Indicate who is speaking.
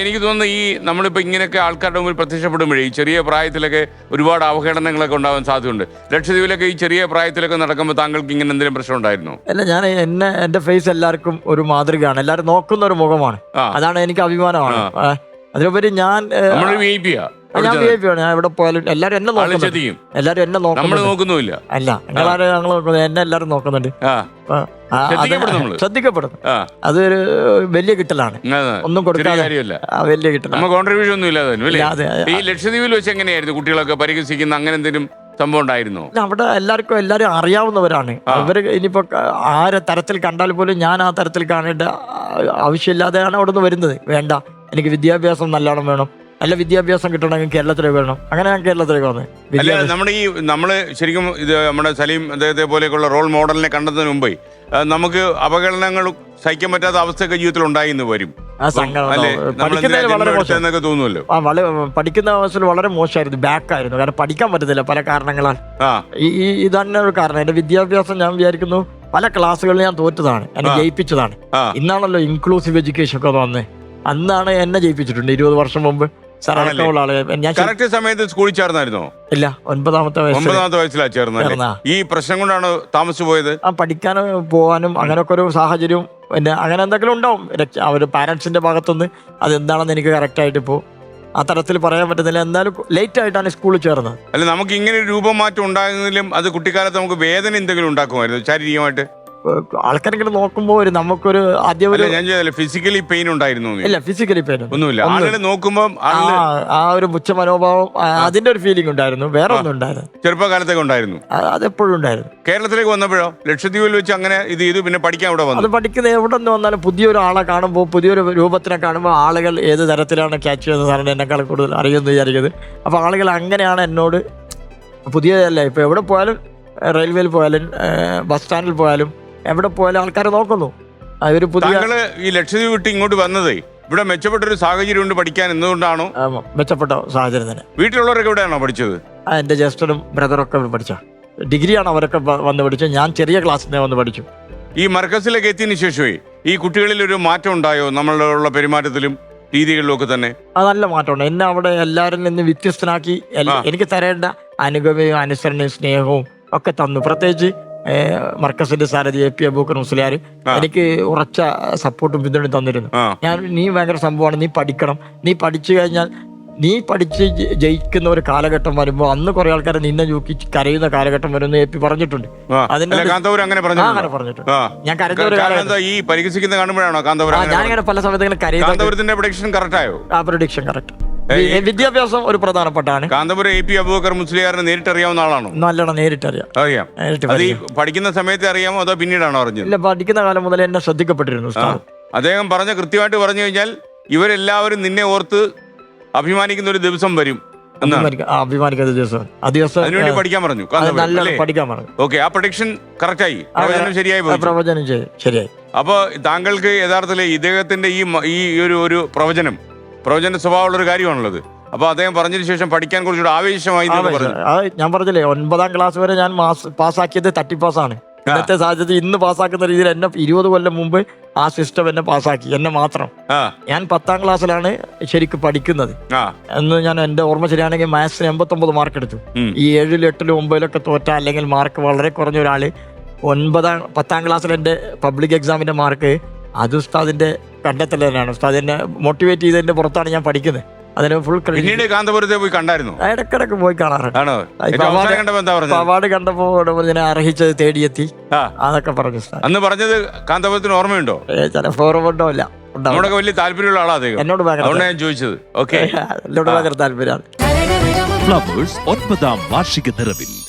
Speaker 1: എനിക്ക് തോന്നുന്നു ഈ നമ്മളിപ്പോൾ ഇങ്ങനെയൊക്കെ ആൾക്കാരുടെ മുമ്പിൽ പ്രത്യക്ഷപ്പെടുമ്പോഴേ ഈ ചെറിയ പ്രായത്തിലൊക്കെ ഒരുപാട് അവഹേളനങ്ങളൊക്കെ ഉണ്ടാവാൻ സാധ്യതയുണ്ട്. ലക്ഷദ്വീപിലൊക്കെ ഈ ചെറിയ പ്രായത്തിലൊക്കെ നടക്കുമ്പോൾ താങ്കൾക്ക് ഇങ്ങനെ എന്തെങ്കിലും പ്രശ്നം ഉണ്ടായിരുന്നു?
Speaker 2: അല്ല ഞാൻ എന്നെ എന്റെ ഫേസ് എല്ലാവർക്കും ഒരു മാതൃകയാണ്. എല്ലാവരും നോക്കുന്ന ഒരു മുഖമാണ്. അതാണ് എനിക്ക് അഭിമാനമാണ്. അതിനുപരി അതിലുപരി ഞാൻ ഞാൻ ആണ് ഞാൻ എവിടെ പോയാലും എല്ലാവരും എന്നെ നോക്കുന്നുണ്ട്.
Speaker 1: ചതിയും
Speaker 2: എല്ലാവരും എന്നെ
Speaker 1: നമ്മൾ
Speaker 2: നോക്കുന്നുണ്ട്.
Speaker 1: നോക്കുന്നുമില്ല.
Speaker 2: അല്ല നിങ്ങളാരും ഞങ്ങൾ നോക്കുന്നത് എന്നെ എല്ലാവരും നോക്കുന്നുണ്ട്.
Speaker 1: ആ.
Speaker 2: ആ, ആ, അത്
Speaker 1: ശ്രദ്ധിക്കപ്പെടും നമ്മൾ.
Speaker 2: ശ്രദ്ധിക്കപ്പെടും
Speaker 1: ആ.
Speaker 2: അതൊരു വലിയ കിട്ടലാണ്.
Speaker 1: അതെ.
Speaker 2: ഒന്നും
Speaker 1: ചെറിയ
Speaker 2: കൊടുക്കാതെ
Speaker 1: കാര്യമല്ല.
Speaker 2: ആ, വലിയ കിട്ടലാണ്.
Speaker 1: നമ്മൾ കോൺട്രിബ്യൂഷൻ ഒന്നും ഇല്ലാതെ അല്ലേ? ഈ ലക്ഷദ്വീപിൽ വെച്ച് എങ്ങനെയായിരുന്നു കുട്ടികളൊക്കെ പരിഹസിക്കുന്ന അങ്ങനെ എന്തെങ്കിലും സംഭവം ഉണ്ടായിരുന്നോ?
Speaker 2: ഇല്ല, അവിടെ എല്ലാവർക്കും എല്ലാവരും അറിയാവുന്നവരാണ്. അവർ ഇനിയിപ്പോ ക- ആരെ തരത്തിൽ കണ്ടാൽ പോലും ഞാൻ ആ തരത്തിൽ കാണേണ്ട ആ- ആവശ്യമില്ലാതെയാണ് അവിടെ നിന്ന് വരുന്നത്. വേണ്ട. എനിക്ക് വിദ്യാഭ്യാസം നല്ലോണം വേണം. നല്ല വിദ്യാഭ്യാസം കിട്ടണമെങ്കിൽ കേരളത്തിലേക്ക് വരണം. അങ്ങനെ ഞാൻ കേരളത്തിലേക്ക് വന്നത്
Speaker 1: നമ്മുടെ ഈ നമ്മൾ ശരിക്കും ഇത് നമ്മുടെ സലീം അദ്ദേഹത്തെ പോലെയൊക്കെയുള്ള റോൾ മോഡലിനെ കണ്ടതിന് മുമ്പേ നമുക്ക് അപകടനങ്ങൾ സഹിക്കാൻ പറ്റാത്ത അവസ്ഥയൊക്കെ ജീവിതത്തിൽ ഉണ്ടായിന്ന് വരും. തോന്നുമല്ലോ
Speaker 2: പഠിക്കുന്ന അവസ്ഥയിൽ വളരെ മോശമായിരുന്നു ബാക്കായിരുന്നു കാരണം പഠിക്കാൻ പറ്റത്തില്ല പല കാരണങ്ങളാൽ. ഈ ഇതന്നെ ഒരു കാരണം. എന്റെ വിദ്യാഭ്യാസം ഞാൻ വിചാരിക്കുന്നു പല ക്ലാസ്സുകളിൽ ഞാൻ തോറ്റതാണ്. എന്നെ. ജയിപ്പിച്ചതാണ്. ഇന്നാണല്ലോ ഇൻക്ലൂസീവ് എഡ്യൂക്കേഷൻ ഒക്കെ വന്നത് അന്നാണ് എന്നെ ജയിപ്പിച്ചിട്ടുണ്ട് ഇരുപത് വർഷം മുമ്പ്. സാർ
Speaker 1: ആണല്ലേ?
Speaker 2: അടക്കമുള്ള ആളെ. ഞാൻ ശരി-
Speaker 1: കറക്റ്റ് സമയത്ത് സ്കൂളിൽ ചേർന്നായിരുന്നോ?
Speaker 2: ഇല്ല ഒൻപതാമത്തെ വയസ്സിൽ
Speaker 1: ഒമ്പതാമത്തെ വയസ്സിലാ ചേർന്നത്.
Speaker 2: ചേർന്നാ.
Speaker 1: ഈ പ്രശ്നം കൊണ്ടാണ് താമസിച്ചു പോയത്?
Speaker 2: ആ പഠിക്കാനും പോകാനും അങ്ങനെയൊക്കെ ഒരു സാഹചര്യവും പിന്നെ അങ്ങനെ എന്തെങ്കിലും ഉണ്ടാവും. രക്ഷ- അവർ പാരന്റ്സിന്റെ ഭാഗത്തുനിന്ന് അതെന്താണെന്ന് എനിക്ക് കറക്റ്റ് ആയിട്ട് ഇപ്പോൾ ആ തരത്തിൽ പറയാൻ പറ്റുന്നില്ല. എന്തായാലും ലേറ്റ് ആയിട്ടാണ് സ്കൂളിൽ ചേർന്നത്.
Speaker 1: അല്ല നമുക്ക് ഇങ്ങനെ ഒരു രൂപമാറ്റം ഉണ്ടാകുന്നതിലും അത് കുട്ടിക്കാലത്ത് നമുക്ക് വേദന എന്തെങ്കിലും ഉണ്ടാക്കുമായിരുന്നു? ശാരീരികമായിട്ട്?
Speaker 2: ആൾക്കാരെങ്കിലും നോക്കുമ്പോൾ ഒരു നമുക്കൊരു ആദ്യം ഒരു
Speaker 1: ഞാൻ ഫിസിക്കലി പെയിൻ ഉണ്ടായിരുന്നു
Speaker 2: ഇല്ല ഫിസിക്കലി പെയിൻ
Speaker 1: ഒന്നുമില്ല.
Speaker 2: ഒന്നും.
Speaker 1: ആളുകൾ നോക്കുമ്പോൾ
Speaker 2: ആ ഒരു പുച്ഛ മനോഭാവം അതിന്റെ ഒരു ഫീലിംഗ് ഉണ്ടായിരുന്നു. വേറെ ഒന്നും ഉണ്ടായിരുന്നു
Speaker 1: ചെറുപ്പകാലത്തൊക്കെ ഉണ്ടായിരുന്നു.
Speaker 2: അതെപ്പോഴും ഉണ്ടായിരുന്നു.
Speaker 1: കേരളത്തിലേക്ക് വന്നപ്പോഴോ? ലക്ഷദ്വീപിൽ വെച്ച് അങ്ങനെ ഇത് ചെയ്തു പിന്നെ പഠിക്കാൻ ഇവിടെ
Speaker 2: അത്
Speaker 1: വന്നു
Speaker 2: പഠിക്കുന്ന എവിടെ നിന്ന് വന്നാലും പുതിയൊരു ആളെ കാണുമ്പോൾ പുതിയൊരു രൂപത്തിനെ കാണുമ്പോൾ ആളുകൾ ഏത് തരത്തിലാണ് ക്യാച്ച് ചെയ്യുന്നത് സാറിന് എന്നെക്കാൾ കൂടുതൽ അറിയുമെന്ന് വിചാരിക്കുന്നത് അപ്പോൾ ആളുകൾ അങ്ങനെയാണ് എന്നോട് പുതിയതല്ല ഇപ്പോൾ എവിടെ പോയാലും റെയിൽവേയിൽ പോയാലും ബസ് സ്റ്റാൻഡിൽ പോയാലും എവിടെ പോയാലും ആൾക്കാരെ നോക്കുന്നു. അതൊരു പുതിയ
Speaker 1: താങ്കൾ ഈ ലക്ഷദ്വീപ് വിട്ട് ഇങ്ങോട്ട് വന്നതേ ഇവിടെ മെച്ചപ്പെട്ട ഒരു സാഹചര്യം ഉണ്ട് പഠിക്കാൻ എന്തുകൊണ്ടാണോ?
Speaker 2: ആ, മെച്ചപ്പെട്ട സാഹചര്യം തന്നെ.
Speaker 1: വീട്ടിലുള്ളവരൊക്കെ ഇവിടെയാണോ പഠിച്ചത്?
Speaker 2: ആ, എന്റെ ജ്യേഷ്ഠനും ബ്രദറും ഇവിടെ പഠിച്ച. ഡിഗ്രിയാണ് അവരൊക്കെ വ- വന്ന് പഠിച്ചത്. ഞാൻ ചെറിയ ക്ലാസ്സിൽ നിന്ന് വന്ന് പഠിച്ചു.
Speaker 1: ഈ മർക്കസിലേക്ക് എത്തിയതിനു ശേഷമേ ഈ കുട്ടികളിൽ ഒരു മാറ്റം ഉണ്ടായോ? നമ്മളുള്ള പെരുമാറ്റത്തിലും രീതികളിലും ഒക്കെ തന്നെ?
Speaker 2: അത് നല്ല മാറ്റമുണ്ട്. എന്നെ അവിടെ എല്ലാവരിൽ നിന്ന് വ്യത്യസ്തനാക്കി
Speaker 1: ആ.
Speaker 2: എനിക്ക് തരേണ്ട അനുഗമയും അനുസരണയും സ്നേഹവും ഒക്കെ തന്നു. പ്രത്യേകിച്ച് മർക്കസിന്റെ സാരഥി എ പി അബൂക്കർ മുസ്ലിയാർ. എനിക്ക് ഉറച്ച സപ്പോർട്ടും പിന്തുണയും തന്നിരുന്നു. ഞാൻ നീ ഭയങ്കര സംഭവമാണ് നീ പഠിക്കണം. നീ പഠിച്ചു കഴിഞ്ഞാൽ നീ പഠിച്ച് ജയിക്കുന്ന ഒരു കാലഘട്ടം വരുമ്പോൾ അന്ന് കുറെ ആൾക്കാരെ നിന്നെ നോക്കി കരയുന്ന കാലഘട്ടം വരുമെന്ന് എ പി പറഞ്ഞിട്ടുണ്ട്.
Speaker 1: അങ്ങനെ
Speaker 2: പറഞ്ഞിട്ടുണ്ട്? ഞാൻ കരഞ്ഞ
Speaker 1: ഈ പരിഹസിക്കുന്ന കാണുമ്പോഴാണോ
Speaker 2: ഞാനിങ്ങനെ പല സമയത്ത്
Speaker 1: കാന്തപുരത്തിന്റെ പ്രൊഡിക്ഷൻ കറക്റ്റ്
Speaker 2: വിദ്യാഭ്യാസം ഒരു പ്രധാനപ്പെട്ടാണ്
Speaker 1: കാന്തപുരം എ പി അബൂബക്കർ മുസ്ലിയാറിനെ നേരിട്ട് അറിയാവുന്ന ആളാണോ?
Speaker 2: നല്ലോണം നേരിട്ടറിയാം.
Speaker 1: അറിയാം.
Speaker 2: നേരിട്ട്
Speaker 1: അത് ഈ
Speaker 2: പരിചയം.
Speaker 1: പഠിക്കുന്ന സമയത്ത് അറിയാമോ അതോ പിന്നീടാണോ അറിഞ്ഞത്?
Speaker 2: ഇല്ല പഠിക്കുന്ന കാലം മുതൽ എന്നെ ശ്രദ്ധിക്കപ്പെട്ടിരുന്നു
Speaker 1: ആ.
Speaker 2: ഉസ്താദ്.
Speaker 1: അദ്ദേഹം പറഞ്ഞ കൃത്യമായിട്ട് പറഞ്ഞു കഴിഞ്ഞാൽ ഇവരെല്ലാവരും നിന്നെ ഓർത്ത് അഭിമാനിക്കുന്ന ഒരു ദിവസം വരും എന്നാണ്.
Speaker 2: അഭിമാനിക്ക- ആ, അഭിമാനിക്കുന്ന ദിവസം. ആ ദിവസം
Speaker 1: അതിനുവേണ്ടി പഠിക്കാൻ പറഞ്ഞു
Speaker 2: നല്ല പഠിക്കാൻ പറഞ്ഞു.
Speaker 1: ഓക്കെ ആ പ്രൊഡിക്ഷൻ കറക്റ്റ് ആയി. പ്രവചനം ശരിയായി
Speaker 2: ആ,
Speaker 1: പോയി.
Speaker 2: പ്രവചനം ചെയ്തു ശരിയായി.
Speaker 1: അപ്പൊ താങ്കൾക്ക് യഥാർത്ഥത്തിൽ ഇദ്ദേഹത്തിന്റെ ഈ മ- ഈ ഒരു ഒരു പ്രവചനം പ്രവചന സ്വഭാവമുള്ള ഒരു കാര്യമാണുള്ളത്. അപ്പൊ അദ്ദേഹം പറഞ്ഞതിന് ശേഷം പഠിക്കാൻ കുറച്ചുകൂടെ ആവേശമായി എന്നൊക്കെ പറഞ്ഞു.
Speaker 2: ഞാൻ പറഞ്ഞില്ലേ ഒൻപതാം ക്ലാസ് വരെ ഞാൻ മാസ് പാസ്സാക്കിയത് തട്ടിപ്പാസ്സാണ് ഇന്നത്തെ സാഹചര്യത്തിൽ ഇന്ന് പാസ്സാക്കുന്ന രീതിയിൽ എന്നെ ഇരുപത് കൊല്ലം മുമ്പ് ആ സിസ്റ്റം എന്നെ പാസ്സാക്കി എന്നെ മാത്രം.
Speaker 1: ആ.
Speaker 2: ഞാൻ പത്താം ക്ലാസ്സിലാണ് ശരിക്കും പഠിക്കുന്നത്.
Speaker 1: ആ.
Speaker 2: എന്ന് ഞാൻ എന്റെ ഓർമ്മ ശരിയാണെങ്കിൽ മാത്സിന് എൺപത്തൊമ്പത് മാർക്ക് എടുത്തു.
Speaker 1: ഉം.
Speaker 2: ഈ ഏഴിലും എട്ടിലും ഒമ്പതിലൊക്കെ തോറ്റ അല്ലെങ്കിൽ മാർക്ക് വളരെ കുറഞ്ഞ ഒരാൾ ഒൻപതാം പത്താം ക്ലാസ്സിൽ എന്റെ പബ്ലിക് എക്സാമിന്റെ മാർക്ക് അത് ഉസ്താദിന്റെ കണ്ടെത്തൽ തന്നെയാണ് ഉസ്താദിനെ മോട്ടിവേറ്റ് ചെയ്തതിന്റെ പുറത്താണ് ഞാൻ പഠിക്കുന്നത്. അതിന് ഫുൾ
Speaker 1: പിന്നീട് കാന്തപുരത്തെ പോയി കണ്ടായിരുന്നു?
Speaker 2: ഇടക്കിടക്ക് പോയി കാണാറുണ്ട് അവാർഡ്
Speaker 1: കണ്ടപ്പോ
Speaker 2: ഇതിനെ അർഹിച്ചത് തേടിയെത്തി. അതൊക്കെ പറഞ്ഞു
Speaker 1: അന്ന് പറഞ്ഞത് കാന്തപുരത്തിന് ഓർമ്മയുണ്ടോ?
Speaker 2: ഏ, ചില ഫോർവേഡോ ഇല്ല. ഉണ്ടാവും
Speaker 1: നമ്മളൊക്കെ വലിയ താല്പര്യമുള്ള ആളാ അദ്ദേഹം.
Speaker 2: എന്നോട്
Speaker 1: അതുകൊണ്ടാണ് ഞാൻ ചോദിച്ചത്. ഓക്കെ.
Speaker 2: എന്നോട് ഭയങ്കര താല്പര്യമാണ്.
Speaker 3: ഫ്ലവേഴ്സ് ഒൻപതാം വാർഷിക നിറവിൽ.